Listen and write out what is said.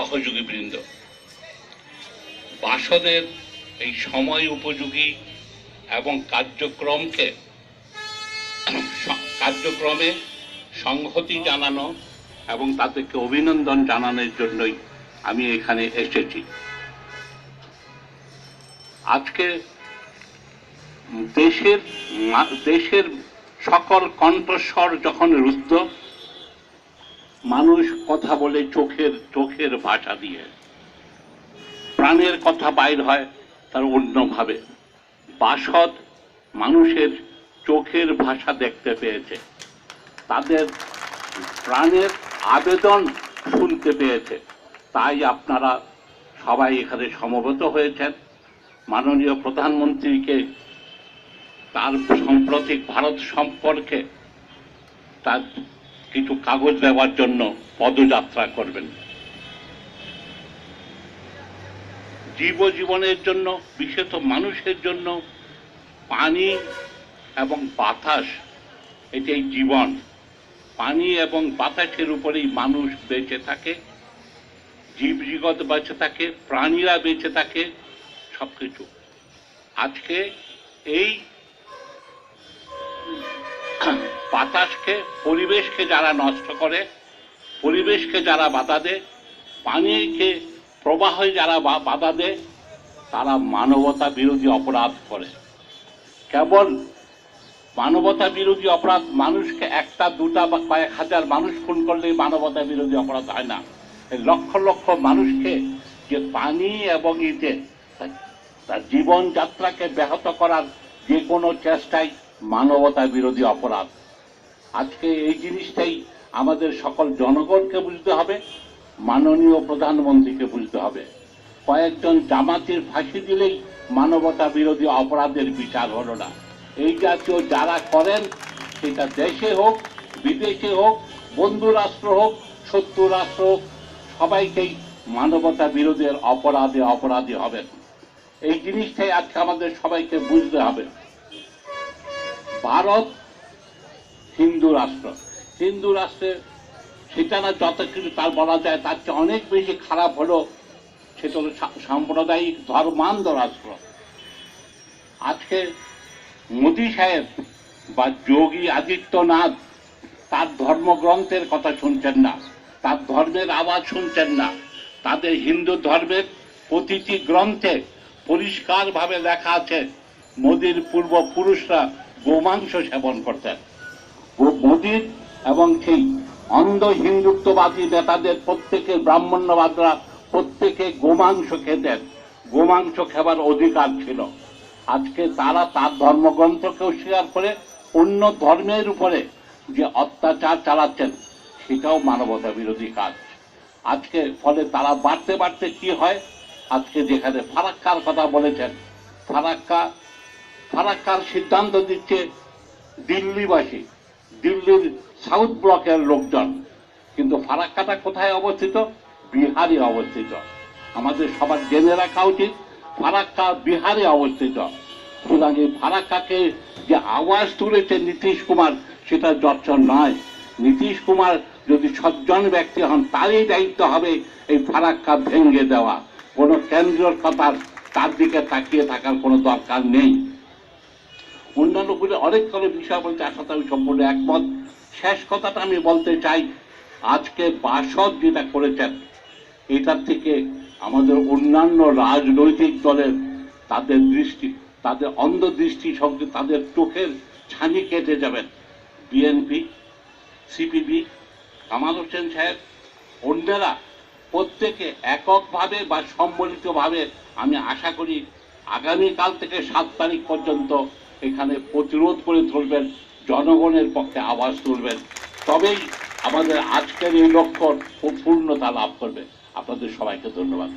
সহযোগী বৃন্দ। বাসদের এই সময় উপযোগী এবং কার্যক্রমকে কার্যক্রমে সংহতি জানানো এবং তাদেরকে অভিনন্দন জানানোর জন্যই আমি এখানে এসেছি। আজকে দেশের দেশের সকল কণ্ঠস্বর যখন রুদ্ধ মানুষ কথা বলে চোখের চোখের ভাষা দিয়ে। প্রাণের কথা বাইর হয় তার অন্যভাবে। বাসদ মানুষের চোখের ভাষা দেখতে পেয়েছে। তাদের প্রাণের আবেদন শুনতে পেয়েছে। তাই আপনারা সবাই এখানে সমবেত হয়েছেন। মাননীয় প্রধানমন্ত্রীকে তার সাম্প্রতিক ভারত সম্পর্কে তার কিছু কাগজ দেওয়ার জন্য পদযাত্রা করবেন। জীব জীবনের জন্য, বিশেষত মানুষের জন্য পানি এবং বাতাস, এটাই জীবন। পানি এবং বাতাসের উপরেই মানুষ বেঁচে থাকে, জীবজগৎ বেঁচে থাকে, প্রাণীরা বেঁচে থাকে সব কিছু আজকে এই বাতাসকে, পরিবেশকে যারা নষ্ট করে, পরিবেশকে যারা বাধা দেয়, পানিকে, প্রবাহে যারা বাধা দেয়, তারা মানবতা বিরোধী অপরাধ করে। কেবল মানবতা বিরোধী অপরাধ, মানুষকে একটা, দুটা বা কয়েক হাজার মানুষ খুন করলেই মানবতা বিরোধী অপরাধ হয় না। লক্ষ লক্ষ মানুষকে যে পানি এবং ইতে তার জীবনযাত্রাকে ব্যাহত করার যে কোনো চেষ্টাই মানবতা বিরোধী অপরাধ। আজকে এই জিনিসটাই আমাদের সকল জনগণকে বুঝতে হবে, মাননীয় প্রধানমন্ত্রীকে বুঝতে হবে। কয়েকজন জামাতির ফাঁসি দিলেই মানবতা বিরোধী অপরাধের বিচার হলো না। এই জাতীয় যারা করেন, সেটা দেশে হোক, বিদেশে হোক, বন্ধু রাষ্ট্র হোক, শত্রু রাষ্ট্র হোক, সবাইকেই মানবতা বিরোধের অপরাধে অপরাধী হবেন। এই জিনিসটাই আজকে আমাদের সবাইকে বুঝতে হবে। ভারত হিন্দু রাষ্ট্র। হিন্দু রাষ্ট্রের সেটা না যত কিছু তার বলা যায়, তার চেয়ে অনেক বেশি খারাপ হলো সেটা হলো সাম্প্রদায়িক ধর্মান্ধ রাষ্ট্র। আজকে মোদী সাহেব বা যোগী আদিত্যনাথ তার ধর্মগ্রন্থের কথা শুনছেন না, তার ধর্মের আওয়াজ শুনছেন না, তাদের হিন্দু ধর্মের প্রতিটি গ্রন্থে পরিষ্কারভাবে লেখা আছে, মোদীর পূর্বপুরুষরা গোমাংস সেবন করতেন। মোদীর এবং সেই অন্ধ হিন্দুত্ববাদী নেতাদের প্রত্যেকে ব্রাহ্মণ্যবাদরা প্রত্যেকে গোমাংস খেতেন। গোমাংস খাবার অধিকার ছিল। আজকে তারা তার ধর্মগ্রন্থকেও স্বীকার করে অন্য ধর্মের উপরে যে অত্যাচার চালাচ্ছেন, সেটাও মানবতা বিরোধী কাজ। আজকে ফলে তারা বাড়তে বাড়তে কি হয়? আজকে যেখানে ফারাক্কার কথা বলেছেন, ফারাক্কা, ফারাক্কার সিদ্ধান্ত দিচ্ছে দিল্লিবাসী। দিল্লির সাউথ ব্লকের লোকজন। কিন্তু ফারাক্কাটা কোথায় অবস্থিত? বিহারে অবস্থিত। আমাদের সবার জেনে রাখা উচিত, ফারাক্কা বিহারে অবস্থিত। সুতরাং এই ফারাক্কাকে যে আওয়াজ তুলেছে নীতিশ কুমার, সেটা যৎসর নয়। নীতিশ কুমার যদি সজ্জন ব্যক্তি হন, তারই দায়িত্ব হবে এই ফারাক্কা ভেঙে দেওয়া। কোনো কেন্দ্রীয় কথার তার দিকে তাকিয়ে থাকার কোনো দরকার নেই। অন্যান্যগুলো অনেক করে বিষয় বলতে তার সাথে আমি সম্পূর্ণ একমত। শেষ কথাটা আমি বলতে চাই, আজকে বাসদ যেটা করেছেন, এটার থেকে আমাদের অন্যান্য রাজনৈতিক দলের তাদের দৃষ্টি, তাদের অন্ধ দৃষ্টি সঙ্গে তাদের চোখের ছানি কেটে যাবেন। বিএনপি, সিপিবি, কামাল হোসেন সাহেব, অন্যরা প্রত্যেকে এককভাবে বা সম্মিলিতভাবে আমি আশা করি আগামীকাল থেকে সাত তারিখ পর্যন্ত এখানে প্রতিরোধ করে ধরবেন জনগণের পক্ষে আওয়াজ তুলবেন। তবেই আমাদের আজকের এই লক্ষ্য পূর্ণতা লাভ করবে। আপনাদের সবাইকে ধন্যবাদ।